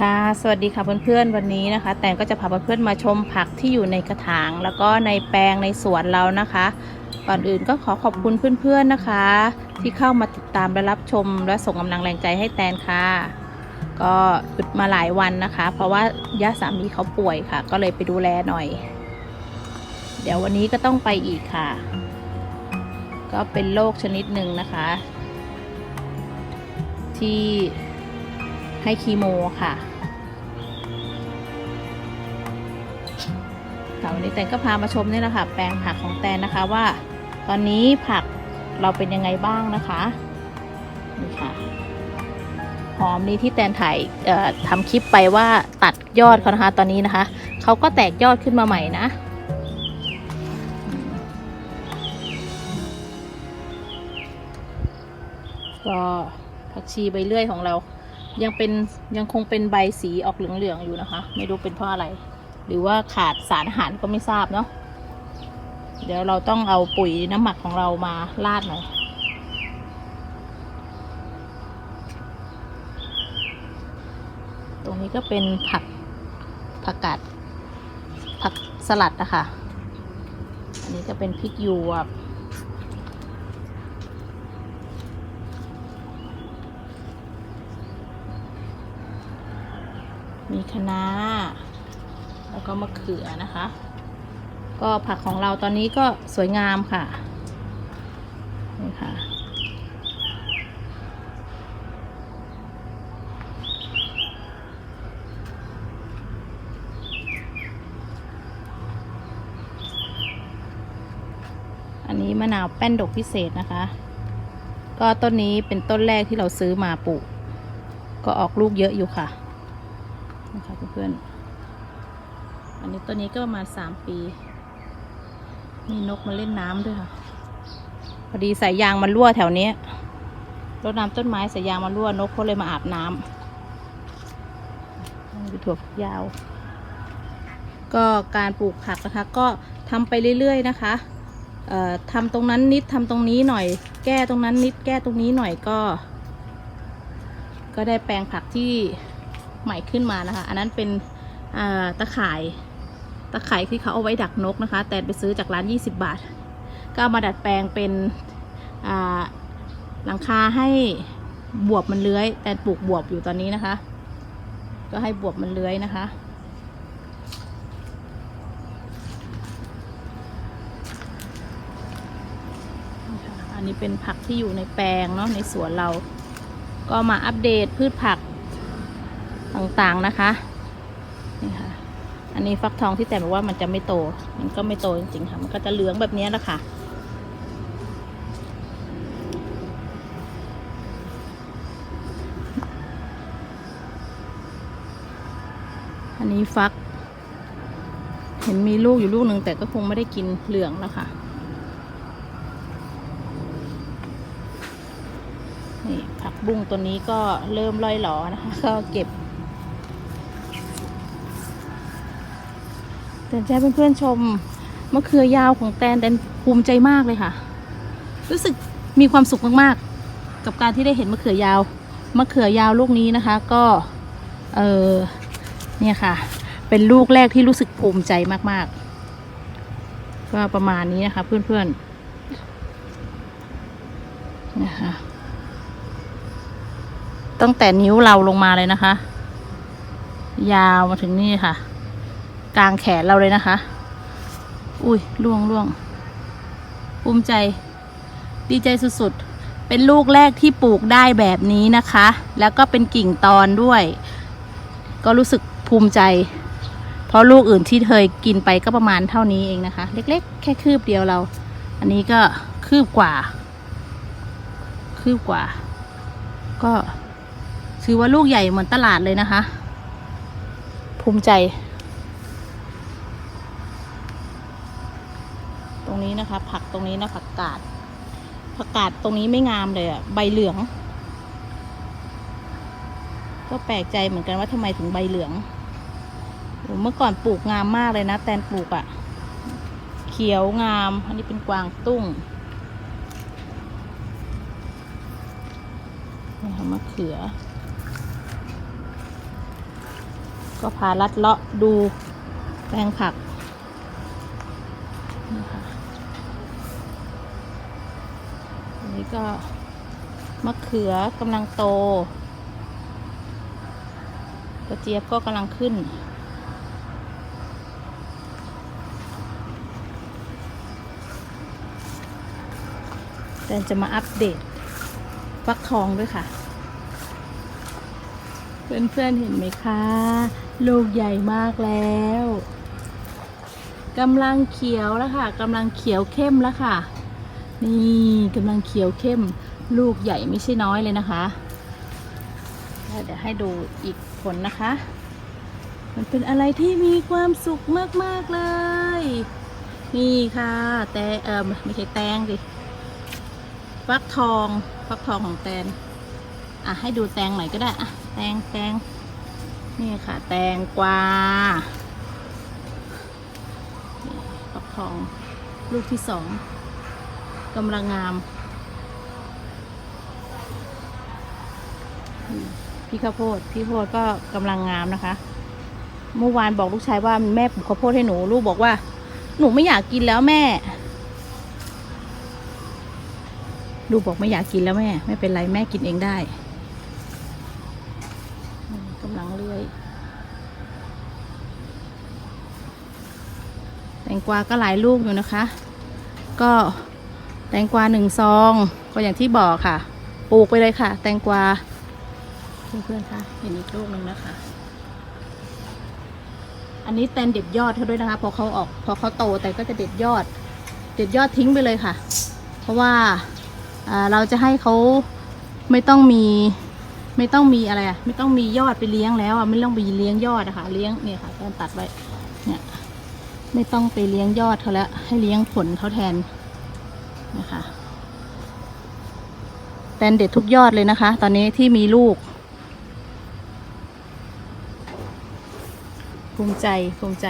ค่ะสวัสดีค่ะเพื่อนๆวันนี้นะคะ แตนก็จะพาเพื่อนๆมาชมผักที่อยู่ในกระถาง แล้วก็ในแปลงในสวนเรานะคะก่อนอื่นก็ขอขอบคุณเพื่อนๆนะคะ ที่เข้ามาติดตามและรับชมและส่งกำลังแรงใจให้แตนค่ะ ก็หยุดมาหลายวันนะคะ เพราะว่าย่าสามีเขาป่วยค่ะ ก็เลยไปดูแลหน่อย เดี๋ยววันนี้ก็ต้องไปอีกค่ะ ก็เป็นโรคชนิดหนึ่งนะคะ ที่ ให้คีโมค่ะค่ะวันนี้แตนก็พามาชมนี่แหละค่ะ แปลงผักของแตนนะคะว่า ตอนนี้ผักเราเป็นยังไงบ้างนะคะนี่ค่ะหอมนี้ที่แตนถ่ายทำคลิปไปว่าตัดยอดเขานะคะตอนนี้นะคะเขาก็แตกยอดขึ้นมาใหม่นะก็ผักชีใบเลื่อยของเรา ยังเป็นยังคงเป็นใบสีออกเหลืองๆอยู่นะคะ ไม่รู้เป็นเพราะอะไร หรือว่าขาดสารอาหารก็ไม่ทราบเนาะเดี๋ยวเราต้องเอาปุ๋ยน้ำหมักของเรามาราดหน่อยตรงนี้ก็เป็นผักผักกาดผักสลัดนะคะ อันนี้ก็เป็นพริกหยวก มีคะน้าแล้วก็มะเขือนะคะ ก็ผักของเราตอนนี้ก็สวยงามค่ะนี่ค่ะ อันนี้มะนาวแป้นดกพิเศษนะคะ ก็ต้นนี้เป็นต้นแรกที่เราซื้อมาปลูก ก็ออกลูกเยอะอยู่ค่ะ นะคะเพื่อนๆ อันนี้ต้นนี้ก็ประมาณสามปี มีนกมาเล่นน้ำด้วยค่ะ พอดีสายยางมันรั่วแถวเนี้ยรดน้ำต้นไม้สายยางมันรั่วนกเขาเลยมาอาบน้ำนี่ถั่วฝักยาว ก็การปลูกผักนะคะ ก็ทำไปเรื่อยๆนะคะเอ่อทำตรงนั้นนิดทำตรงนี้หน่อย แก้ตรงนั้นนิดแก้ตรงนี้หน่อยก็ ก็ได้แปลงผักที่ ใหม่ขึ้นมานะคะ อันนั้นเป็นตะข่ายตะข่ายที่เขาเอาไว้ดักนกนะคะ แต่ไปซื้อจากร้าน 20 บาท ก็มาดัดแปลงเป็นหลังคาให้บวบมันเลื้อย แต่ปลูกบวบอยู่ตอนนี้นะคะ ก็ให้บวบมันเลื้อยนะคะอันนี้เป็นผักที่อยู่ในแปลงเนาะในสวนเรา ก็มาอัปเดตพืชผัก ต่างๆนะคะนี่ค่ะ อันนี้ฟักทองที่แต่บอกว่ามันจะไม่โต มันก็ไม่โตจริงๆค่ะ มันก็จะเหลืองแบบนี้แหละค่ะอันนี้ฟัก เห็นมีลูกอยู่ลูกหนึ่งแต่ก็คงไม่ได้กินเหลืองแล้วค่ะ นี่ผักบุ้งตัวนี้ก็เริ่มล่อยหลอนะคะ ก็เก็บ แต่จะให้เพื่อนๆชมมะเขือยาวของแตนแตนภูมิใจมากเลยค่ะ รู้สึกมีความสุขมากๆ กับการที่ได้เห็นมะเขือยาวมะเขือยาวลูกนี้นะคะ ก็เออเนี่ยค่ะ เป็นลูกแรกที่รู้สึกภูมิใจมากๆ ก็ประมาณนี้นะคะ เพื่อนๆนะคะตั้งแต่นิ้วเราลงมาเลยนะคะ ยาวมาถึงนี่ค่ะ กลางแขนเราเลยนะคะ อุ้ยล่วงล่วงภูมิใจ ดีใจสุดๆ เป็นลูกแรกที่ปลูกได้แบบนี้นะคะ แล้วก็เป็นกิ่งตอนด้วย ก็รู้สึกภูมิใจ เพราะลูกอื่นที่เคยกินไปก็ประมาณเท่านี้เองนะคะ เล็กๆ แค่คืบเดียวเรา อันนี้ก็คืบกว่า คืบกว่า ก็ถือว่าลูกใหญ่เหมือนตลาดเลยนะคะ ภูมิใจ ตรงนี้นะคะ ผักตรงนี้นะผักกาดผักกาดตรงนี้ไม่งามเลยอะใบเหลือง ก็แปลกใจเหมือนกันว่าทำไมถึงใบเหลืองเมื่อก่อนปลูกงามมากเลยนะ แตนปลูกอะเขียวงาม อันนี้เป็นกวางตุ้งนี่ค่ะมะเขือ ก็พาลัดเลาะดูแปลงผักนี่ค่ะ ก็มะเขือกำลังโต กระเจี๊ยบก็กำลังขึ้น แต่จะมาอัปเดตฟักทองด้วยค่ะ เพื่อนๆเห็นไหมคะลูกใหญ่มากแล้วกำลังเขียวแล้วค่ะกำลังเขียวเข้มแล้วค่ะ นี่กำลังเขียวเข้มลูกใหญ่ไม่ใช่น้อยเลยนะคะเดี๋ยวให้ดูอีกผลนะคะ มันเป็นอะไรที่มีความสุขมาก ๆ เลย นี่ค่ะ แต่เออไม่ใช่แตงดิฟักทองฟักทองของแตนอะให้ดูแตงหน่อยก็ได้อะแตงแตงนี่ค่ะ แตงกวาฟักทองลูกที่สอง กำลังงาม พี่ข้าวโพด พี่โพดก็กำลังงามนะคะ เมื่อวานบอกลูกชายว่าแม่ปลูกข้าวโพดให้หนู ลูกบอกว่า หนูไม่อยากกินแล้วแม่ ลูกบอกไม่อยากกินแล้วแม่ ไม่เป็นไรแม่กินเองได้กำลังเลื่อยแตงกวาก็หลายลูกอยู่นะคะ ก็ แตงกวาหนึ่งซอง ก็อย่างที่บอกค่ะ ปลูกไปเลยค่ะ แตงกวาเพื่อนๆคะเห็นอีกลูกหนึ่งนะคะ อันนี้แตนเด็ดยอดเขาด้วยนะคะพอเขาออก พอเขาโตแต่ก็จะเด็ดยอด เด็ดยอดทิ้งไปเลยค่ะ เพราะว่าเราจะให้เขาไม่ต้องมี ไม่ต้องมีอะไรอะไม่ต้องมียอดไปเลี้ยงแล้วอะไม่ต้องไปเลี้ยงยอดอะคะเลี้ยงเนี่ยค่ะแตนตัดไว้ เนี่ย ไม่ต้องไปเลี้ยงยอดเขาแล้วให้เลี้ยงผลเขาแทน นะคะแตนเด็ดทุกยอดเลยนะคะ ตอนนี้ที่มีลูก ภูมิใจภูมิใจ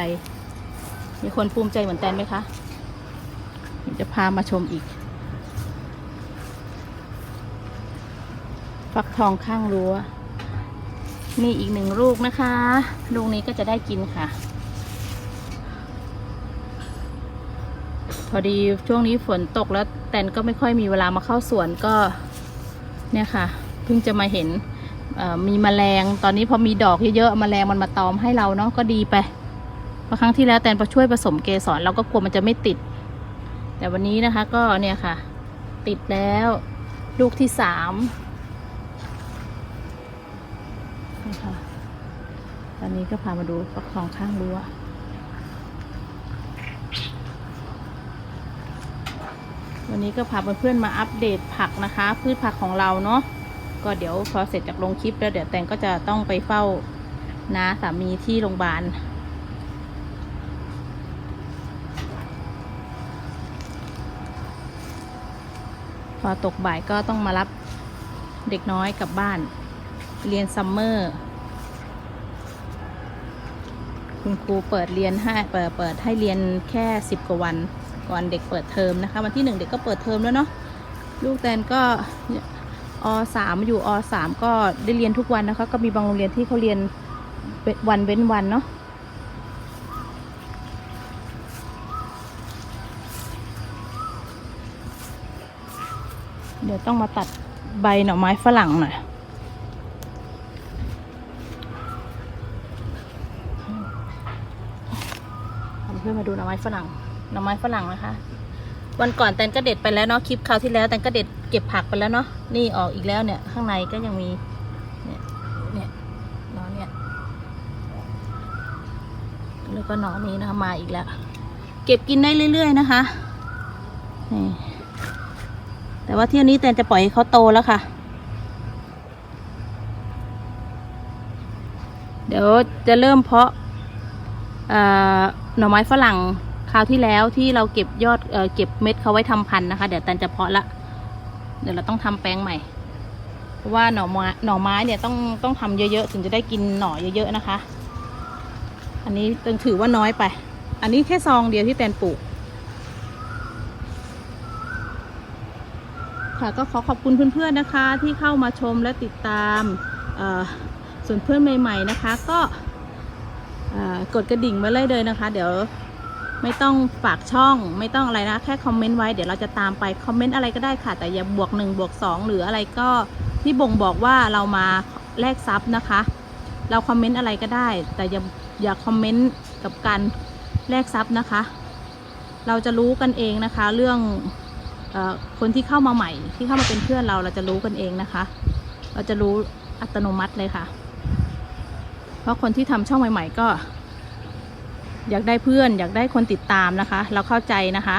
มีคนภูมิใจเหมือนแตนไหมคะจะพามาชมอีก ฟักทองข้างรั้วนี่อีกหนึ่งลูกนะคะ ลูกนี้ก็จะได้กินค่ะ พอดีช่วงนี้ฝนตกแล้วแตนก็ไม่ค่อยมีเวลามาเข้าสวนก็เนี่ยค่ะเพิ่งจะมาเห็นเอ่อมีแมลงตอนนี้พอมีดอกเยอะๆแมลงมันมาตอมให้เราเนาะก็ดีไปพระครั้งที่แล้วแตนไปช่วยผสมเกสรเราก็กลัวมันจะไม่ติด แต่วันนี้นะคะก็เนี่ยค่ะ ติดแล้วลูกที่สามนี่ค่ะตอนนี้ก็พามาดูฟักทองข้างรั้ว วันนี้ก็พาเพื่อนๆมาอัปเดตผักนะคะ พืชผักของเราเนาะก็เดี๋ยวพอเสร็จจากลงคลิปแล้วเดี๋ยวแตงก็จะต้องไปเฝ้าน้าสามีที่โรงพยาบาลพอตกบ่ายก็ต้องมารับเด็กน้อยกลับบ้าน เรียนซัมเมอร์ คุณครูเปิดเรียนให้เปิดเปิดให้เรียนแค่สิบกว่าวัน ก่อนเด็กเปิดเทอมนะคะ วันที่หนึ่งเด็กก็เปิดเทอมแล้วเนาะลูกแตนก็อสามอยู่อสามก็ได้เรียนทุกวันนะคะ ก็มีบางโรงเรียนที่เขาเรียนวันเว้นวันเนาะเดี๋ยวต้องมาตัดใบหน่อไม้ฝรั่งหน่อยเพื่อนมาดูหน่อไม้ฝรั่ง หน่อไม้ฝรั่งนะคะ วันก่อนแตนก็เด็ดไปแล้วเนาะคลิปคราวที่แล้วแตนก็เด็ดเก็บผักไปแล้วเนาะนี่ออกอีกแล้วเนี่ย ข้างในก็ยังมีเนี่ยเนี่ยหนอนเนี่ยแล้วก็หนอนนี้นะคะมาอีกแล้ว เก็บกินได้เรื่อย ๆ นะคะนี่แต่ว่าเที่ยวนี้แตนจะปล่อยให้เขาโตแล้วค่ะ เดี๋ยวจะเริ่มเพาะหน่อไม้ฝรั่ง คราวที่แล้วที่เราเก็บยอดเออเก็บเม็ดเขาไว้ทำพันธุ์นะคะ เดี๋ยวแตันจะเพาะละ เดี๋ยวเราต้องทำแปลงใหม่ เพราะว่าหน่อไม้หน่อไม้เนี่ยต้องต้องทำเยอะๆถึงจะได้กินหน่อเยอะๆนะคะ อันนี้ตันถือว่าน้อยไป อันนี้แค่ซองเดียวที่แตนปลูกค่ะก็ขอขอบคุณเพื่อนๆนะคะ ที่เข้ามาชมและติดตามส่วนเพื่อนใหม่ ๆ นะคะ ก็กดกระดิ่งไว้เลยเลยนะคะ เดี๋ยว ไม่ต้องฝากช่อง ไม่ต้องอะไรนะแค่คอมเมนต์ไว้เดี๋ยวเราจะตามไปคอมเมนต์อะไรก็ได้ค่ะ แต่อย่าบวกหนึ่งบวกสองหรืออะไรก็ที่บ่งบอกว่าเรามาแลกซับนะคะ เราคอมเมนต์อะไรก็ได้ แต่อย่าอย่าคอมเมนต์กับการแลกซับนะคะ เราจะรู้กันเองนะคะ เรื่องอคนที่เข้ามาใหม่ ที่เข้ามาเป็นเพื่อนเราเราจะรู้กันเองนะคะ เราจะรู้อัตโนมัติเลยค่ะ เพราะคนที่ทำช่องใหม่ ๆ ก็ อยากได้เพื่อน อยากได้คนติดตามนะคะ เราเข้าใจนะคะ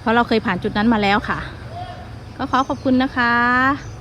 เพราะเราเคยผ่านจุดนั้นมาแล้วค่ะ ก็ขอขอบคุณนะคะ